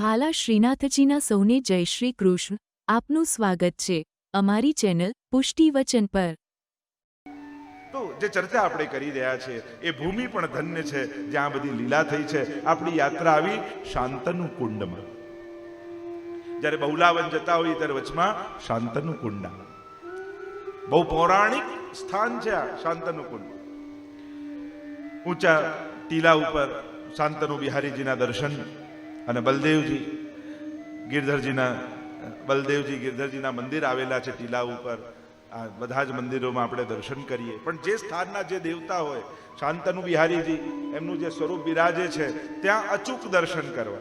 વહાલા શ્રીનાથજીના સૌને જય શ્રી કૃષ્ણ. આપનું સ્વાગત છે અમારી ચેનલ પુષ્ટિ વચન પર. તો જે ચર્ચા આપણે કરી રહ્યા છે, એ ભૂમિ પણ ધન્ય છે, જ્યાં બધી લીલા થઈ છે. આપણી યાત્રા આવી શાંતનુ કુંડમાં. જ્યારે બહુલાવન જતા હોય ત્યારે વચમાં શાંતનુ કુંડા. બહુ પૌરાણિક સ્થાન છે આ શાંતનુ કુંડ. ઊંચા ટીલા ઉપર શાંતનુ બિહારીજીના દર્શન અને બલદેવજી ગિરધરજીના બલદેવજી ગિરધરજીના મંદિર આવેલા છે ટીલા ઉપર. આ બધા જ મંદિરોમાં આપણે દર્શન કરીએ. પણ જે સ્થાનના જે દેવતા હોય, શાંતનુ બિહારીજી, એમનું જે સ્વરૂપ બિરાજે છે, ત્યાં અચૂક દર્શન કરવા.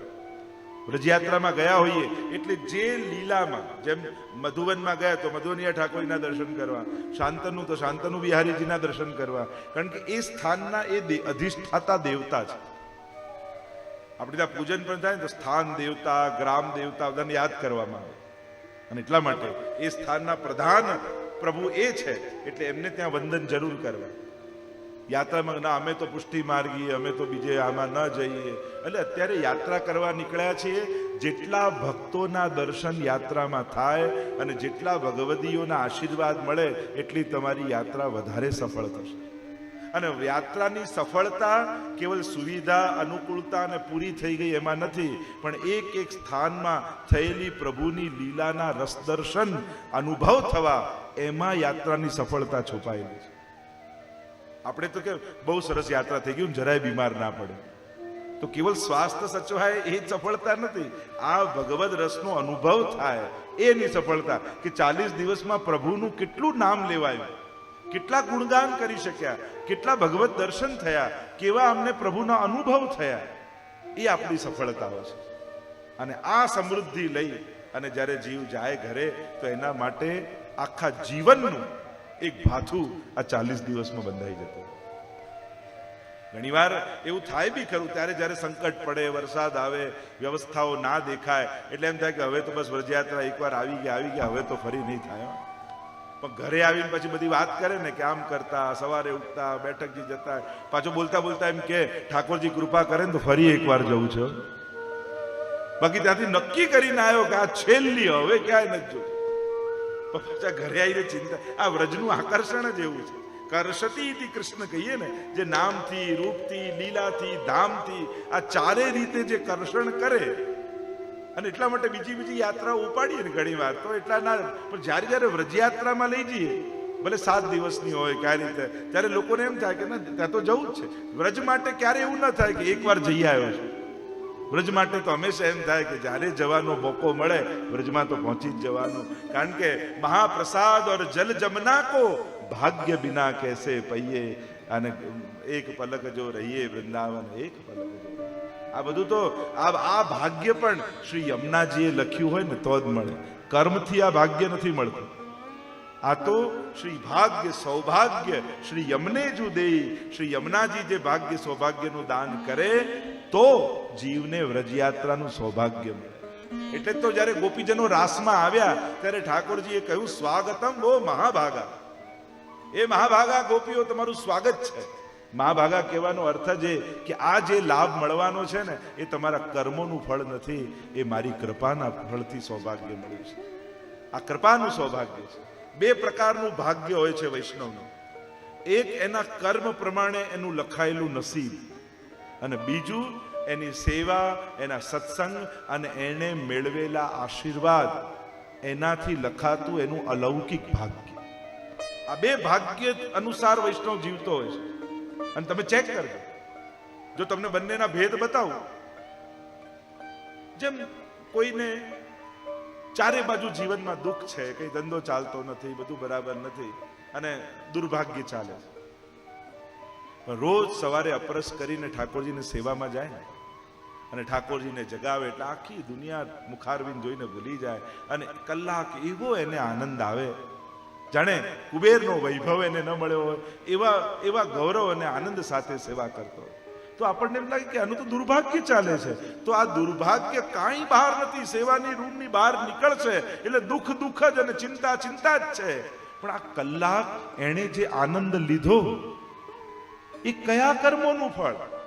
વ્રજયાત્રામાં ગયા હોઈએ, એટલે જે લીલામાં, જેમ મધુવનમાં ગયા, તો મધુવનિયા ઠાકોરીના દર્શન કરવા, શાંતનુ તો શાંતનુ બિહારીજીના દર્શન કરવા. કારણ કે એ સ્થાનના એ અધિષ્ઠાતા દેવતા છે. આપણે ત્યાં પૂજન પણ થાય ને તો સ્થાન દેવતા, ગ્રામ દેવતા બધાને યાદ કરવામાં આવે. અને એટલા માટે એ સ્થાનના પ્રધાન પ્રભુ એ છે, એટલે એમને ત્યાં વંદન જરૂર કરવા. યાત્રામાં, ના, અમે તો પુષ્ટિ માર્ગીએ અમે તો બીજે આમાં ન જઈએ. એટલે અત્યારે યાત્રા કરવા નીકળ્યા છીએ, જેટલા ભક્તોના દર્શન યાત્રામાં થાય અને જેટલા ભગવદીઓના આશીર્વાદ મળે, એટલી તમારી યાત્રા વધારે સફળ થશે. અને યાત્રાની સફળતા કેવલ સુવિધા, અનુકૂળતા અને પૂરી થઈ ગઈ એમાં નથી, પણ એક એક સ્થાનમાં થયેલી પ્રભુની લીલાના રસદર્શન અનુભવ થવા એમાં યાત્રાની સફળતા છુપાયેલી છે. આપણે તો કે બહુ સરસ યાત્રા થઈ ગયું જરાય બીમાર ના પડે. તો કેવલ સ્વાસ્થ્ય સચવાય એ સફળતા નથી, આ ભગવદ રસનો અનુભવ થાય એની સફળતા કે ચાલીસ દિવસમાં પ્રભુનું કેટલું નામ લેવાયું. કેટલા ગુણગાન કરી શક્યા, કેટલા ભગવત દર્શન થયા, કેવા અમને પ્રભુના અનુભવ થયા, એ આપણી સફળતાઓ છે અને આ સમૃદ્ધિ લઈ અને જ્યારે જીવ જાય ઘરે, તો એના માટે આખા જીવનનું એક ભાથું આ ચાલીસ દિવસમાં બંધાઈ જતું ઘણીવાર એવું થાય બી ખરું, ત્યારે જ્યારે સંકટ પડે, વરસાદ આવે, વ્યવસ્થાઓ ના દેખાય, એટલે એમ થાય કે હવે તો બસ વ્રજયાત્રા એકવાર આવી ગયા આવી ગયા, હવે તો ફરી નહીં થાય. પણ ઘરે આવીને પછી બધી વાત કરે ને કે આમ કરતા, સવારે ઉઠતા, બેઠકજી જતા, પાછો બોલતા બોલતા એમ કે, ઠાકોરજી, કૃપા કરે ને તો ફરી એકવાર જવું છે. બાકી ત્યાંથી નક્કી કરીને આવ્યો કે આ છેલ્લી હવે ક્યાંય નથી જો પાછા ઘરે આવીને ચિંતા, આ વ્રજનું આકર્ષણ જ એવું છે. કરશતી કૃષ્ણ કહીએ ને, જે નામથી, રૂપથી, લીલાથી, ધામથી, આ ચારે રીતે જે કરશણ કરે અને એટલા માટે બીજી બીજી યાત્રાઓ ઉપાડીએ ને ઘણી વાર. તો એટલા ના પણ જ્યારે જ્યારે વ્રજયાત્રામાં લઈ જઈએ, ભલે સાત દિવસની હોય કઈ રીતે, ત્યારે લોકોને એમ થાય કે ના, ત્યાં તો જવું જ છે. વ્રજ માટે ક્યારે એવું ન થાય કે એકવાર જઈ આવ્યો છે. વ્રજ માટે તો હંમેશા એમ થાય કે જ્યારે જવાનો મોકો મળે, વ્રજમાં તો પહોંચી જ જવાનું. કારણ કે મહાપ્રસાદ ઓર જલ જમના કો ભાગ્ય બિના કેસે પૈયે. અને એક પલક જો રહીએ વૃંદાવન, એક પલક જો આ બધું તો આ ભાગ્ય પણ શ્રી યમુનાજીએ લખ્યું હોય ને તો જ મળે. કર્મથી આ ભાગ્ય નથી મળતું. આ તો શ્રી ભાગ્ય સૌભાગ્ય શ્રી યમને જુ દે શ્રી યમુનાજી જે ભાગ્ય સૌભાગ્યનું દાન કરે, તો જીવને વ્રજયાત્રાનું સૌભાગ્ય મળે. એટલે તો જ્યારે ગોપીજનો રાસમાં આવ્યા, ત્યારે ઠાકોરજીએ કહ્યું, સ્વાગતમ બહુ મહાભાગા. એ મહાભાગા ગોપીઓ, તમારું સ્વાગત છે. મહાભાગા કહેવાનો અર્થ જ એ કે આ જે લાભ મળવાનો છે ને, એ તમારા કર્મોનું ફળ નથી, એ મારી કૃપાના ફળથી સૌભાગ્ય મળ્યું છે. આ કૃપાનું સૌભાગ્ય છે. બે પ્રકારનું ભાગ્ય હોય છે વૈષ્ણવનું. એક એના કર્મ પ્રમાણે એનું લખાયેલું નસીબ અને બીજું એની સેવા, એના સત્સંગ અને એને મેળવેલા આશીર્વાદ એનાથી લખાતું એનું અલૌકિક ભાગ્ય. આ બે ભાગ્ય અનુસાર વૈષ્ણવ જીવતો હોય છે. અને તમે ચેક કરજો જો તમને બંનેના ભેદ બતાવું, જેમ કોઈને ચારે બાજુ જીવનમાં દુઃખ છે, કઈ ધંધો ચાલતો નથી, બધું બરાબર નથી, અને દુર્ભાગ્ય ચાલે છે. રોજ સવારે અપરસ કરીને ઠાકોરજીની સેવામાં જાય ને, અને ઠાકોરજીને જગાવે એટલે આખી દુનિયા મુખારવીને જોઈને ભૂલી જાય, અને કલાક એવો એને આનંદ આવે જાણે કુબેરનો વૈભવ એને ન મળ્યો હોય, એવા એવા ગૌરવ અને આનંદ સાથે સેવા કરતો તો આપણને એમ લાગે કે આનું તો દુર્ભાગ્ય ચાલે છે. તો આ દુર્ભાગ્ય કાંઈ બહાર નથી, સેવાની રૂમની બહાર નીકળશે, એટલે દુઃખ દુઃખ જ અને ચિંતા ચિંતા જ છે. પણ આ કલાક એણે જે આનંદ લીધો, એ કયા કર્મોનું ફળ?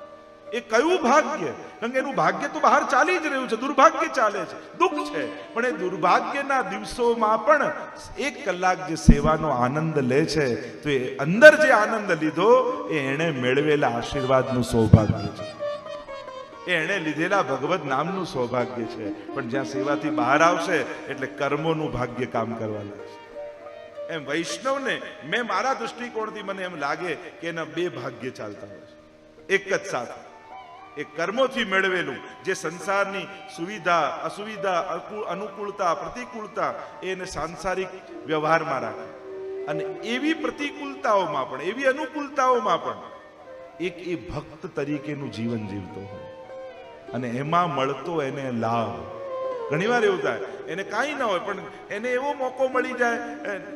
એ કયું ભાગ્ય? કારણ કે એનું ભાગ્ય તો બહાર ચાલી જ રહ્યું છે, દુર્ભાગ્ય ચાલે છે. દુઃખ છે, પણ એ દુર્ભાગ્યના દિવસોમાં પણ એક કલાક જે સેવાનો આનંદ લે છે, તો એ અંદર જે આનંદ લીધો, એ એણે મેળવેલા આશીર્વાદનું સૌભાગ્ય છે. એ એણે લીધેલા ભગવત નામનું સૌભાગ્ય છે, પણ જ્યાં સેવાથી બહાર આવશે, એટલે કર્મોનું ભાગ્ય કામ કરવા લાગશે. એમ વૈષ્ણવને, મેં મારા દૃષ્ટિકોણથી મને એમ લાગે કે એના બે ભાગ્ય ચાલતા હોય છે. એક જ સાથે. એ કર્મોથી મેળવેલું, જે સંસારની સુવિધા, અસુવિધા અનુકૂળતા, પ્રતિકૂળતા એને સાંસારિક વ્યવહારમાં રાખે. અને એવી પ્રતિકૂળતાઓમાં પણ, એવી અનુકૂળતાઓમાં પણ, એક એ ભક્ત તરીકેનું જીવન જીવતો હોય. અને એમાં મળતો એને લાભ. ઘણીવાર એવું થાય, એને કાંઈ ન હોય, પણ એને એવો મોકો મળી જાય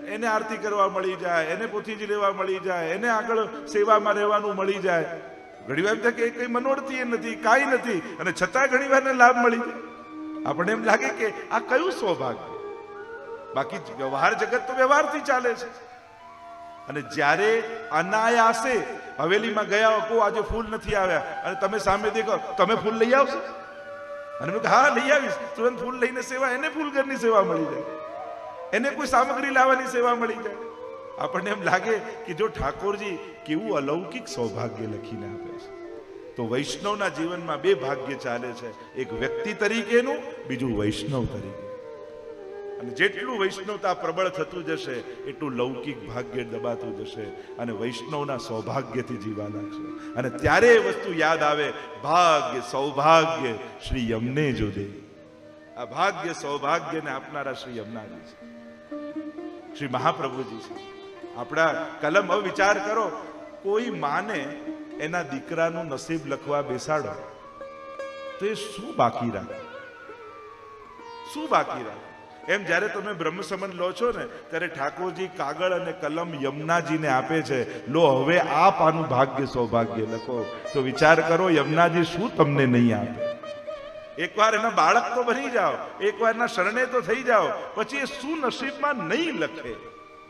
એને આરતી કરવા મળી જાય, એને પોથીજી લેવા મળી જાય, એને આગળ સેવામાં રહેવાનું મળી જાય ઘણીવાર વાર કે કઈ મનોરથી નથી, કાંઈ નથી, અને છતાં ઘણીવાર એને લાભ મળી આપણને એમ લાગે કે આ કયું સૌભાગ્ય? બાકી વ્યવહાર જગત તો વ્યવહારથી ચાલે છે. અને જ્યારે અનાયાસે હવેલીમાં ગયા કો આજે ફૂલ નથી આવ્યા. અને તમે સામે દેખો, તમે ફૂલ લઈ આવશો? અને મેં હા, લઈ આવીશ. તુરંત ફૂલ લઈને સેવા, એને ફૂલ ઘરની સેવા મળી જાય. એને કોઈ સામગ્રી લાવવાની સેવા મળી જાય. આપણને એમ લાગે કે જો ઠાકોરજી કેવું અલૌકિક સૌભાગ્ય લખીને આપે છે. તો વૈષ્ણવના જીવનમાં બે ભાગ્ય ચાલે છે. એક વ્યક્તિ તરીકેનું, બીજું વૈષ્ણવ તરીકે. અને જેટલું વૈષ્ણવતા પ્રબળ થતું જશે, એટલું લૌકિક ભાગ્ય દબાતું જશે અને વૈષ્ણવના સૌભાગ્યથી જીવા લાગશે. અને ત્યારે એ વસ્તુ યાદ આવે, ભાગ્ય, સૌભાગ્ય શ્રી યમને જો દે. આ ભાગ્ય, સૌભાગ્યને આપનારા શ્રી યમનાજી છે. શ્રી મહાપ્રભુજી છે. આપણા કલમ હવે વિચાર કરો, કોઈ માને એના દીકરાનું નસીબ લખવા બેસાડો. તો એ શું બાકી રાખે શું બાકી રાખે એમ જ્યારે તમે બ્રહ્મ લો છો ને, ત્યારે ઠાકોરજી કાગળ અને કલમ યમુનાજીને આપે છે, લો, હવે આપ આનું ભાગ્ય, સૌભાગ્ય લખો. તો વિચાર કરો, યમુનાજી શું તમને નહીં આપે? એકવાર એના બાળક તો બની જાઓ એકવાર એના શરણે તો થઈ જાઓ, પછી એ શું નસીબમાં નહીં લખે?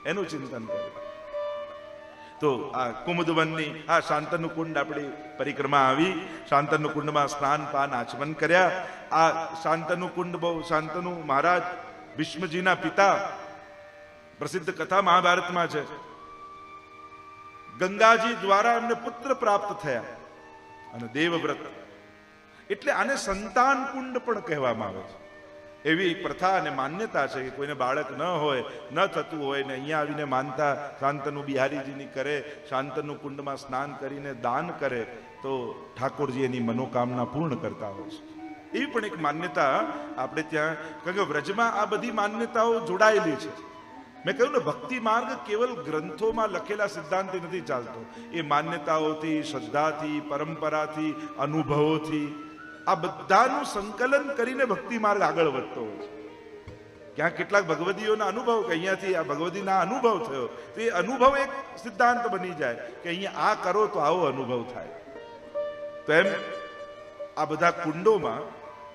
એનું ચિંતન કરો તો આ કુમુદવનની, આ શાંતનુ કુંડ આપણી પરિક્રમા આવી. શાંતનુ કુંડમાં સ્નાન, પાન, આચમન કર્યા. આ શાંતનુ કુંડ બહુ શાંતનુ. મહારાજ ભીષ્મજીના પિતા પ્રસિદ્ધ કથા મહાભારતમાં છે. ગંગાજી દ્વારા એમને પુત્ર પ્રાપ્ત થયા અને દેવવ્રત. એટલે આને સંતાન કુંડ પણ કહેવામાં આવે છે. એવી પ્રથા અને માન્યતા છે કે કોઈને બાળક ન હોય, ન થતું હોય ને અહીંયા આવીને માનતા શાંતનુ બિહારીજીની કરે, શાંતનુ કુંડમાં સ્નાન કરીને દાન કરે, તો ઠાકોરજી એની મનોકામના પૂર્ણ કરતા હોય છે. એવી પણ એક માન્યતા આપણે ત્યાં, કારણ કે વ્રજમાં આ બધી માન્યતાઓ જોડાયેલી છે. મેં કહ્યું ને, ભક્તિ માર્ગ કેવલ ગ્રંથોમાં લખેલા સિદ્ધાંતથી નથી ચાલતો. એ માન્યતાઓથી, શ્રદ્ધાથી, પરંપરાથી, અનુભવોથી આ બધાનું સંકલન કરીને ભક્તિ માર્ગ આગળ વધતો હોય છે. ક્યાં કેટલાક ભગવદીઓના અનુભવ કે અહીંયાથી આ ભગવદીના અનુભવ થયો, તો એ અનુભવ એક સિદ્ધાંત બની જાય કે અહીંયા આ કરો તો આવો અનુભવ થાય. તો એમ આ બધા કુંડોમાં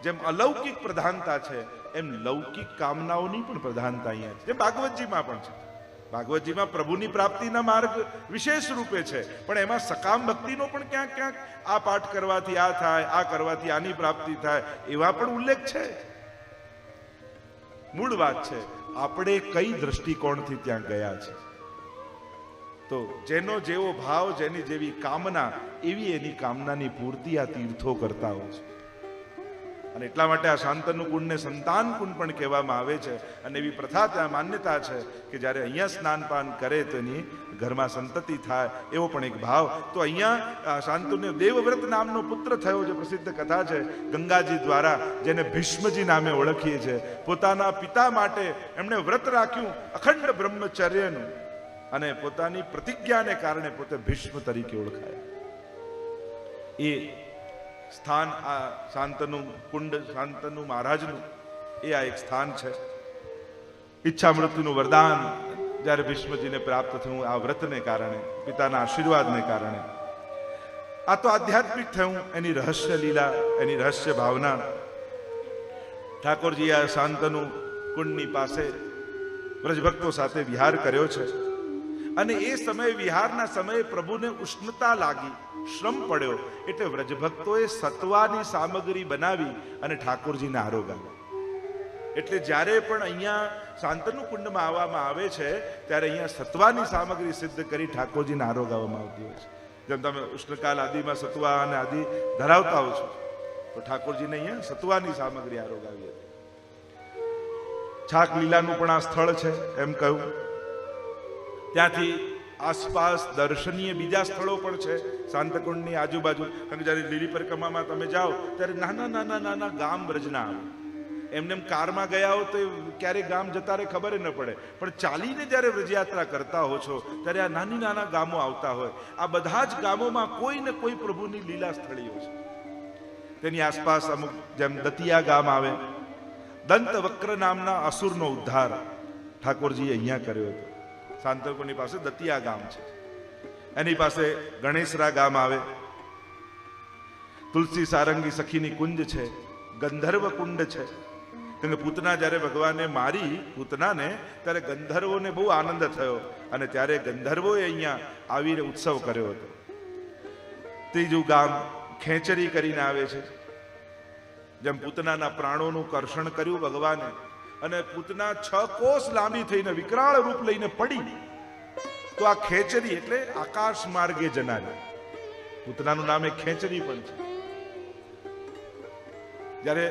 જેમ અલૌકિક પ્રધાનતા છે, એમ લૌકિક કામનાઓની પણ પ્રધાનતા અહીંયા છે. જેમ ભાગવતજીમાં પણ છે. ભાગવતજીમાં પ્રભુની પ્રાપ્તિના માર્ગ વિશેષ રૂપે છે. પણ એમાં સકામ ભક્તિનો પણ ક્યાંક ક્યાંક આ પાઠ કરવાથી આ થાય, આ કરવાથી આની પ્રાપ્તિ થાય, એવા પણ ઉલ્લેખ છે. મૂળ વાત છે, આપણે કઈ દ્રષ્ટિકોણથી ત્યાં ગયા છે? તો જેનો જેવો ભાવ, જેની જેવી કામના, એવી એની કામનાની પૂર્તિ આ તીર્થો કરતા હોય છે. અને એટલા માટે આ શાંતનુ કુંડને સંતાન કુંડ પણ કહેવામાં આવે છે. અને એવી પ્રથા ત્યાં માન્યતા છે કે જ્યારે અહીંયા સ્નાન પાન કરે તો એની ઘરમાં સંતતિ થાય એવો પણ એક ભાવ. તો અહીંયા શાંતુને દેવવ્રત નામનો પુત્ર થયો જે પ્રસિદ્ધ કથા છે, ગંગાજી દ્વારા, જેને ભીષ્મજી નામે ઓળખીએ છીએ પોતાના પિતા માટે એમણે વ્રત રાખ્યું અખંડ બ્રહ્મચર્યનું. અને પોતાની પ્રતિજ્ઞાને કારણે પોતે ભીષ્મ તરીકે ઓળખાયા. એ સ્થાન, આ શાંતનુ કુંડ, શાંતનુ મહારાજનું, એ આ એક સ્થાન છે. ઈચ્છા મૃત્યુનું વરદાન જ્યારે ભીષ્મજીને પ્રાપ્ત થયું આ વ્રતને કારણે, પિતાના આશીર્વાદને કારણે. આ તો આધ્યાત્મિક થયું, એની રહસ્ય લીલા, એની રહસ્ય ભાવના. ઠાકોરજી આ શાંતનુ કુંડની પાસે વ્રજભક્તો સાથે વિહાર કર્યો છે. અને એ સમયે વિહારના સમયે પ્રભુને ઉષ્ણતા લાગી, શ્રમ પડ્યો. એટલે વ્રજભક્તોએ સત્વાની સામગ્રી બનાવી અને ઠાકોરજીને આરોગાવ્યા એટલે જ્યારે પણ અહીંયા શાંતનુ કુંડમાં આવવામાં આવે છે, ત્યારે અહીંયા સત્વાની સામગ્રી સિદ્ધ કરી ઠાકોરજીને આરોગાવવામાં આવતી હોય છે. જેમ તમે ઉષ્ણકાલ આદિમાં સત્વા અને આદિ ધરાવતા હો છો, તો ઠાકોરજીને અહીંયા સત્વાની સામગ્રી આરોગાવી હતી. છાક લીલાનું પણ આ સ્થળ છે, એમ કહ્યું ત્યાંથી આસપાસ દર્શનીય બીજા સ્થળો પણ છે, શાંતકુંડની આજુબાજુ. કારણ કે જ્યારે લીલી પરિક્રમામાં તમે જાઓ, ત્યારે નાના નાના નાના ગામ રજના આવે. એમને એમ કારમાં ગયા હો તો ક્યારેય ગામ જતા રહે ખબર ન પડે. પણ ચાલીને જ્યારે વ્રજયાત્રા કરતા હો છો, ત્યારે આ નાની, નાના ગામો આવતા હોય. આ બધા જ ગામોમાં કોઈ ને કોઈ પ્રભુની લીલા સ્થળીઓ છે. તેની આસપાસ અમુક જેમ દતિયા ગામ આવે. દંત વક્ર નામના અસુરનો ઉદ્ધાર ઠાકોરજીએ અહીંયા કર્યો હતો. શાંતકોની પાસે દતિયા ગામ છે. એની પાસે ગણેશરા ગામ આવે. તુલસી સારંગી સખીની કુંજ છે, ગંધર્વ કુંડ છે. કે પૂતના જ્યારે ભગવાને મારી પૂતનાને ત્યારે ગંધર્વોને બહુ આનંદ થયો અને ત્યારે ગંધર્વોએ અહીંયા આવીને ઉત્સવ કર્યો હતો. ત્રીજું ગામ ખેંચરી કરીને આવે છે. જેમ પૂતનાના પ્રાણોનું કર્ષણ કર્યું ભગવાને અને પૂતના છ કોષ લાંબી થઈને વિકરાળ રૂપ લઈને પડી. તો આ ખેંચરી એટલે આકાશ માર્ગે જનારી. પૂતનાનું નામ એ ખેંચરી પણ છે. જ્યારે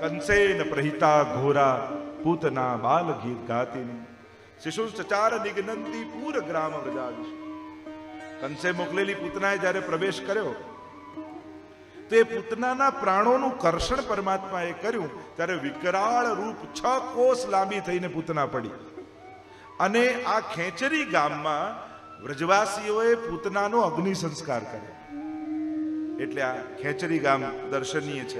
કંસેન પ્રહિતા ઘોરા પૂતના બાલ ગીત ગાતીની શિશુ ચચાર નિગ્નંતી પૂર ગ્રામ વ્રજાવીશ કંસે મોકલેલી પૂતનાએ જ્યારે પ્રવેશ કર્યો તો પૂતનાના પ્રાણોનું કર્ષણ પરમાત્માએ કર્યું, ત્યારે વિકરાળ રૂપ છ કોષ લાંબી થઈને પૂતના પડી. અને આ ખેંચરી ગામમાં વ્રજવાસીઓએ પૂતનાનો અગ્નિ સંસ્કાર કર્યો. એટલે આ ખેંચરી ગામ દર્શનીય છે.